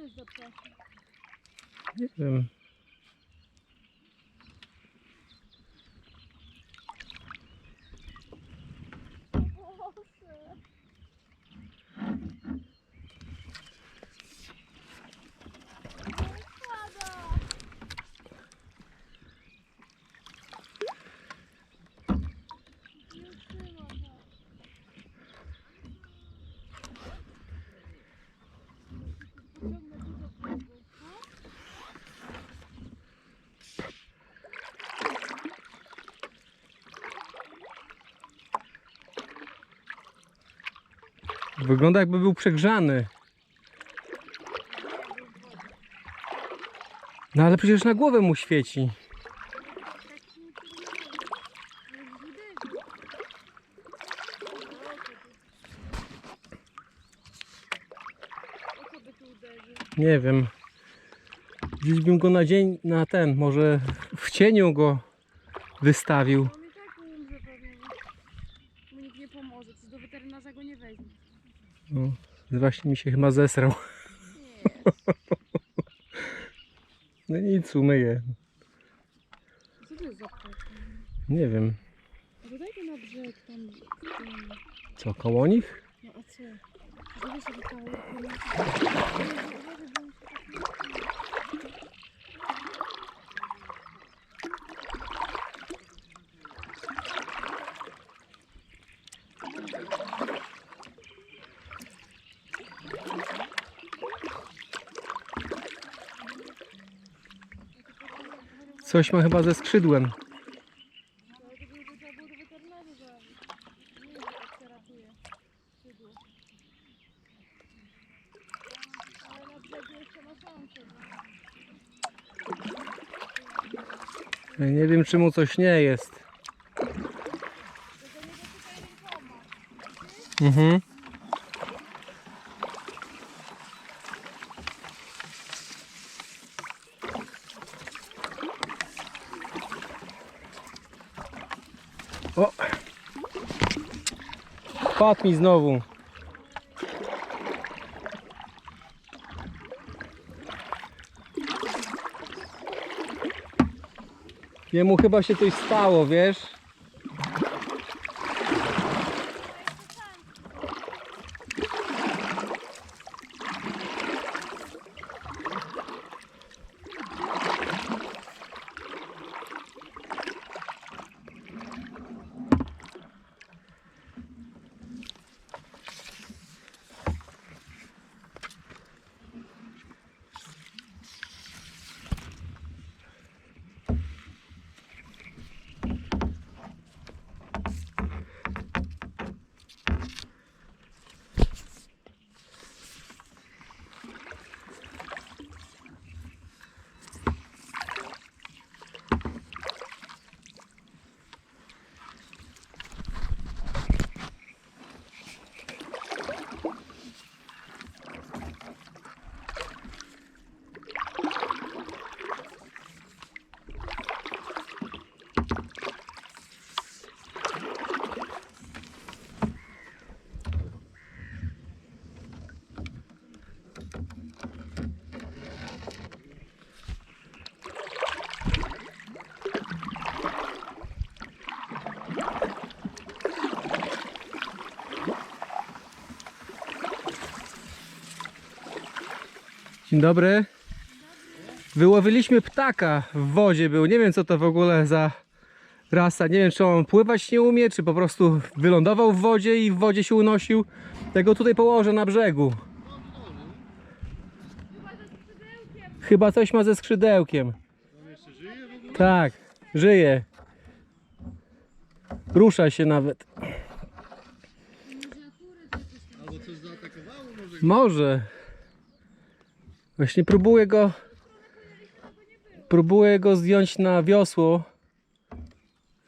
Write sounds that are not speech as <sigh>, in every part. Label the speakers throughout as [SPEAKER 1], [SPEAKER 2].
[SPEAKER 1] to jest za ptak?
[SPEAKER 2] Nie wiem.
[SPEAKER 1] Boże. Nie spada. Nie trzyma tak. Pociągnę dużo prądu. No?
[SPEAKER 2] Wygląda jakby był przegrzany. No ale przecież na głowę mu świeci.
[SPEAKER 1] Nie
[SPEAKER 2] wiem. Gdzieś bym go na dzień, na ten, może w cieniu go wystawił.
[SPEAKER 1] On i tak umrze pewnie. Mu nikt nie pomoże, czy do weterynarza go nie weźmie.
[SPEAKER 2] No, właśnie mi się chyba zesrał.
[SPEAKER 1] Nie. <laughs>
[SPEAKER 2] No nic, umyję.
[SPEAKER 1] Co to jest za ptak?
[SPEAKER 2] Nie wiem.
[SPEAKER 1] A to daj go na brzeg tam.
[SPEAKER 2] Co, koło nich?
[SPEAKER 1] No a co? Żeby sobie tam
[SPEAKER 2] Coś ma chyba ze skrzydłem.
[SPEAKER 1] Nie wiem,
[SPEAKER 2] czy mu coś nie jest. Mhm. O! Padł mi znowu. Jemu chyba się coś stało, wiesz? Dzień dobry. Wyłowiliśmy ptaka w wodzie był. Nie wiem co to w ogóle za rasa. Nie wiem czy on pływać nie umie, czy po prostu wylądował w wodzie i w wodzie się unosił. Tego tutaj położę na brzegu. Chyba coś ma ze skrzydełkiem. Tak, żyje. Rusza się nawet.
[SPEAKER 3] Może.
[SPEAKER 2] Właśnie próbuję go. Próbuję go zdjąć na wiosło,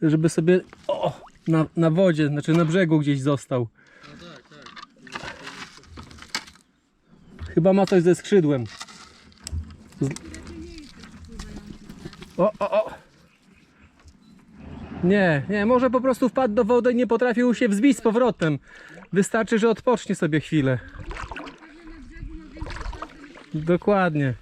[SPEAKER 2] żeby sobie. O! Na, na wodzie, znaczy na brzegu gdzieś został. Chyba ma coś ze skrzydłem. Z... O, o, o! Nie, nie, może po prostu wpadł do wody i nie potrafił się wzbić z powrotem. Wystarczy, że odpocznie sobie chwilę.
[SPEAKER 1] Pewnie na brzegu ma większe szanse niż
[SPEAKER 2] Dokładnie.